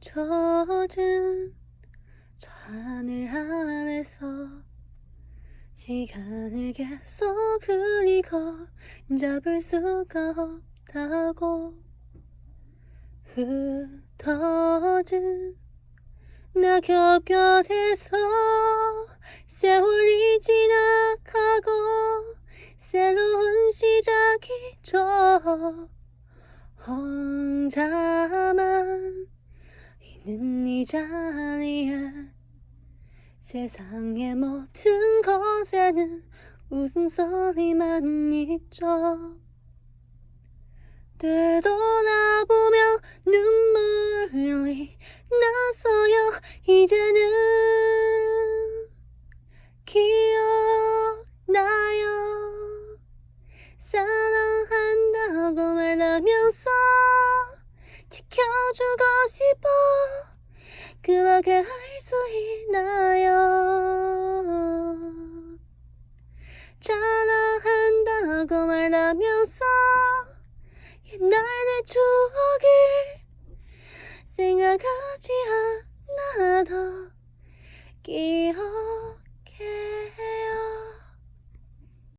펴져진 저 하늘 아래서 시간을 계속 그리고 잡을 수가 없다고 흩어진 낙엽 곁에서 세월이 지나가고 새로운 시작이 죠. 혼자만 있는 이 자리에 세상의 모든 것에는 웃음소리만 있죠. 되돌아보며 눈물이 나서요 이제는 주고 싶어. 그렇게 할 수 있나요? 자랑한다고 말하면서 옛날 내 추억을 생각하지 않아도 기억